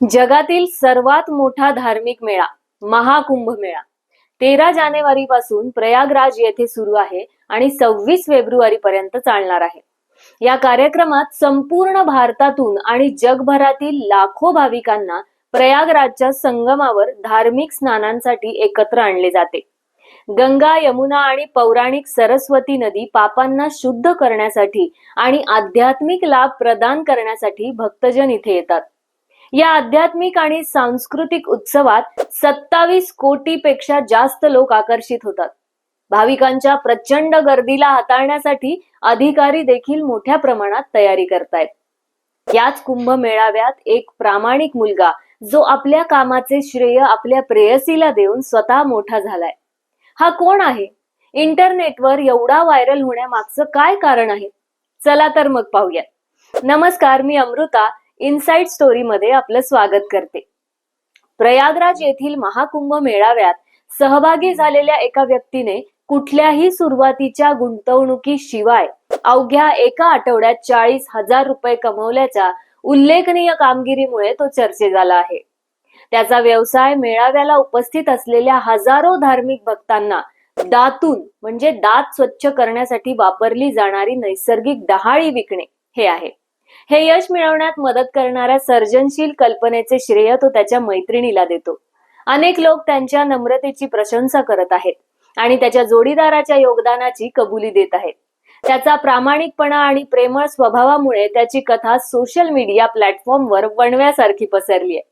जगातील सर्वात मोठा धार्मिक मेळा महाकुंभ मेळा. तेरा जानेवारी पासून प्रयागराज येथे सुरू आहे आणि सव्वीस फेब्रुवारी पर्यंत चालणार आहे. या कार्यक्रमात संपूर्ण भारतातून आणि जगभरातील लाखो भाविकांना प्रयागराजच्या संगमावर धार्मिक स्नानांसाठी एकत्र आणले जाते. गंगा यमुना आणि पौराणिक सरस्वती नदी पापांना शुद्ध करण्यासाठी आणि आध्यात्मिक लाभ प्रदान करण्यासाठी भक्तजन इथे येतात. या आध्यात्मिक आणि सांस्कृतिक उत्सवात सत्तावीस कोटी पेक्षा जास्त लोक आकर्षित होतात. भाविकांच्या प्रचंड गर्दीला हाताळण्यासाठी अधिकारी देखील मोठ्या प्रमाणात तयारी करतायत. याच कुंभ मेळाव्यात एक प्रामाणिक मुलगा जो आपल्या कामाचे श्रेय आपल्या प्रेयसीला देऊन स्वतः मोठा झालाय. हा कोण आहे? इंटरनेटवर एवढा व्हायरल होण्यामागचं काय कारण आहे? चला तर मग पाहूयात. नमस्कार मी अमृता इनसाइड स्टोरीमध्ये आपलं स्वागत करते. प्रयागराज येथील महाकुंभ मेळाव्यात सहभागी झालेल्या एका व्यक्तीने कुठल्याही सुरुवातीच्या गुंतवणुकीशिवाय अवघ्या एका आठवड्यात चाळीस हजार रुपये कमवल्याच्या उल्लेखनीय कामगिरीमुळे तो चर्चे झाला आहे. त्याचा व्यवसाय मेळाव्याला उपस्थित असलेल्या हजारो धार्मिक भक्तांना दातून म्हणजे दात स्वच्छ करण्यासाठी वापरली जाणारी नैसर्गिक डहाळी विकणे हे आहे. हे यश मिळवण्यात मदत करणाऱ्या सर्जनशील कल्पनेचे श्रेय तो त्याच्या मैत्रिणीला देतो. अनेक लोक त्यांच्या नम्रतेची प्रशंसा करत आहेत आणि त्याच्या जोडीदाराच्या योगदानाची कबुली देत आहेत. त्याचा प्रामाणिकपणा आणि प्रेमळ स्वभावामुळे त्याची कथा सोशल मीडिया प्लॅटफॉर्मवर वणव्यासारखी पसरली आहे.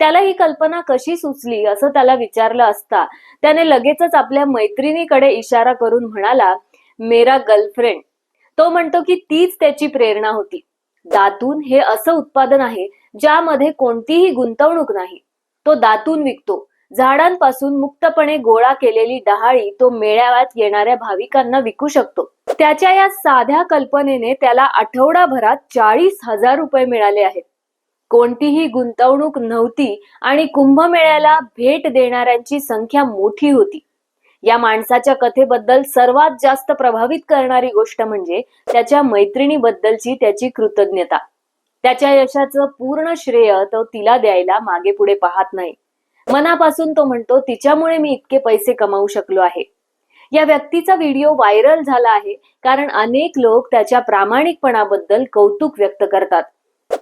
त्याला ही कल्पना कशी सुचली असं त्याला विचारलं असता त्याने लगेचच आपल्या मैत्रिणीकडे इशारा करून म्हणाला मेरा गर्लफ्रेंड तो म्हणतो की तीच त्याची प्रेरणा होती. दातून हे असं उत्पादन आहे ज्यामध्ये कोणतीही गुंतवणूक नाही. तो दातून विकतो. झाडांपासून मुक्तपणे गोळा केलेली डहाळी तो मेळाव्यात येणाऱ्या भाविकांना विकू शकतो. त्याच्या या साध्या कल्पनेने त्याला आठवडाभरात चाळीस हजार रुपये मिळाले आहेत. कोणतीही गुंतवणूक नव्हती आणि कुंभमेळ्याला भेट देणाऱ्यांची संख्या मोठी होती. या माणसाच्या कथेबद्दल सर्वात जास्त प्रभावित करणारी गोष्ट म्हणजे त्याच्या मैत्रिणीबद्दलची त्याची कृतज्ञता. त्याच्या यशाचं पूर्ण श्रेय तो तिला द्यायला मागे पुढे पाहत नाही. मनापासून तो म्हणतो तिच्यामुळे मी इतके पैसे कमावू शकलो आहे. या व्यक्तीचा व्हिडिओ व्हायरल झाला आहे कारण अनेक लोक त्याच्या प्रामाणिकपणाबद्दल कौतुक व्यक्त करतात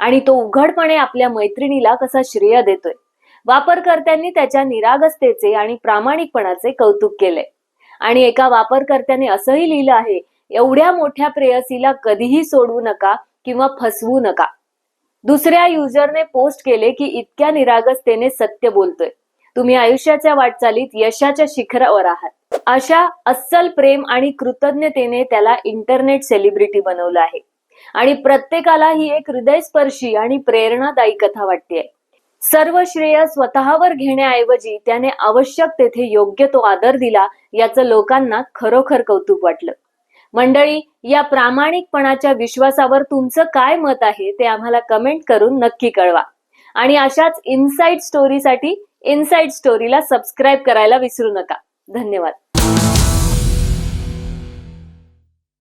आणि तो उघडपणे आपल्या मैत्रिणीला कसा श्रेय देतोय. वापरकर्त्यांनी त्याच्या निरागसतेचे आणि प्रामाणिकपणाचे कौतुक केले. आणि एका वापरकर्त्याने असंही लिहिलं आहे एवढ्या मोठ्या प्रेयसीला कधीही सोडवू नका किंवा फसवू नका. दुसऱ्या युजरने पोस्ट केले की इतक्या निरागसतेने सत्य बोलतोय. तुम्ही आयुष्याच्या वाटचालीत यशाच्या शिखरावर आहात. अशा अस्सल प्रेम आणि कृतज्ञतेने त्याला इंटरनेट सेलिब्रिटी बनवलं आहे. आणि प्रत्येकाला ही एक हृदयस्पर्शी आणि प्रेरणादायी कथा वाटते सर्व श्रेय स्वतःवर घेण्याऐवजी त्याने आवश्यक तेथे योग्य तो आदर दिला याचं लोकांना खरोखर कौतुक वाटलं. मंडळी या प्रामाणिकपणाच्या विश्वासावर तुमचं काय मत आहे ते आम्हाला कमेंट करून नक्की कळवा. आणि अशाच इनसाइड स्टोरीसाठी इनसाइड स्टोरीला सबस्क्राईब करायला विसरू नका. धन्यवाद.